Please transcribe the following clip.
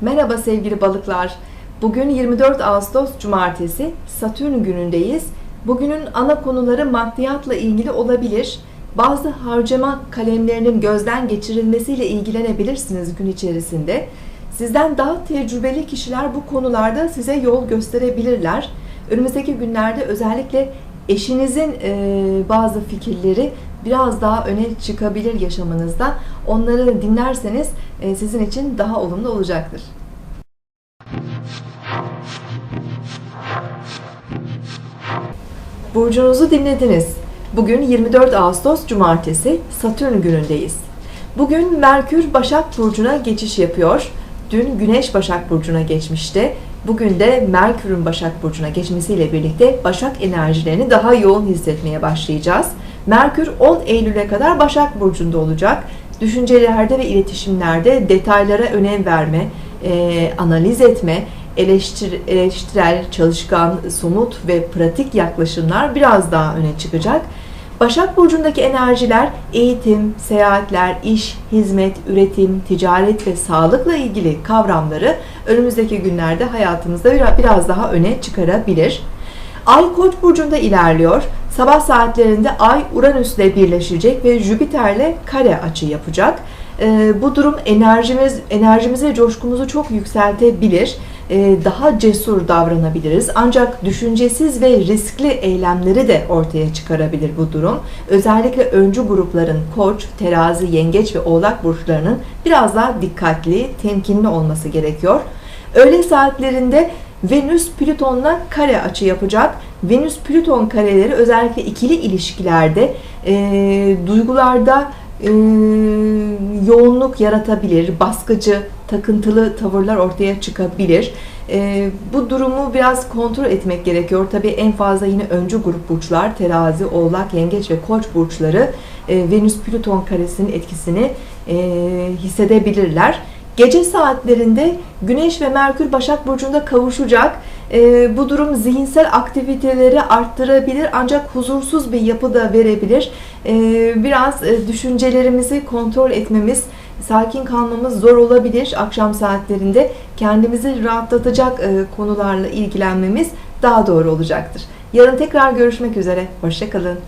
Merhaba sevgili balıklar. Bugün 24 Ağustos Cumartesi, Satürn günündeyiz. Bugünün ana konuları maddiyatla ilgili olabilir. Bazı harcama kalemlerinin gözden geçirilmesiyle ilgilenebilirsiniz gün içerisinde. Sizden daha tecrübeli kişiler bu konularda size yol gösterebilirler. Önümüzdeki günlerde özellikle eşinizin e, bazı fikirleri biraz daha öne çıkabilir yaşamınızda. Onları dinlerseniz e, sizin için daha olumlu olacaktır. Burcunuzu dinlediniz. Bugün 24 Ağustos Cumartesi Satürn günündeyiz. Bugün Merkür Başak Burcu'na geçiş yapıyor. Dün Güneş Başak Burcu'na geçmişti. Bugün de Merkür'ün Başak Burcu'na geçmesiyle birlikte Başak enerjilerini daha yoğun hissetmeye başlayacağız. Merkür 10 Eylül'e kadar Başak Burcu'nda olacak. Düşüncelerde ve iletişimlerde detaylara önem verme, e, analiz etme, eleştir, eleştirel, çalışkan, somut ve pratik yaklaşımlar biraz daha öne çıkacak. Başak Burcu'ndaki enerjiler eğitim, seyahatler, iş, hizmet, üretim, ticaret ve sağlıkla ilgili kavramları önümüzdeki günlerde hayatımızda biraz daha öne çıkarabilir. Ay Koç burcunda ilerliyor. Sabah saatlerinde Ay Uranüs'le birleşecek ve Jüpiter'le kare açı yapacak. Ee, bu durum enerjimiz enerjimizi ve coşkumuzu çok yükseltebilir. Ee, daha cesur davranabiliriz. Ancak düşüncesiz ve riskli eylemleri de ortaya çıkarabilir bu durum. Özellikle öncü grupların Koç, Terazi, Yengeç ve Oğlak burçlarının biraz daha dikkatli, temkinli olması gerekiyor. Öğle saatlerinde Venüs Plüton'la kare açı yapacak. Venüs Plüton kareleri özellikle ikili ilişkilerde e, duygularda e, yoğunluk yaratabilir, baskıcı, takıntılı tavırlar ortaya çıkabilir. E, bu durumu biraz kontrol etmek gerekiyor. Tabii en fazla yine öncü grup burçlar, terazi, oğlak, yengeç ve koç burçları e, Venüs Plüton karesinin etkisini e, hissedebilirler. Gece saatlerinde Güneş ve Merkür Başak Burcu'nda kavuşacak. E, bu durum zihinsel aktiviteleri arttırabilir ancak huzursuz bir yapı da verebilir. E, biraz e, düşüncelerimizi kontrol etmemiz, sakin kalmamız zor olabilir. Akşam saatlerinde kendimizi rahatlatacak e, konularla ilgilenmemiz daha doğru olacaktır. Yarın tekrar görüşmek üzere. Hoşçakalın.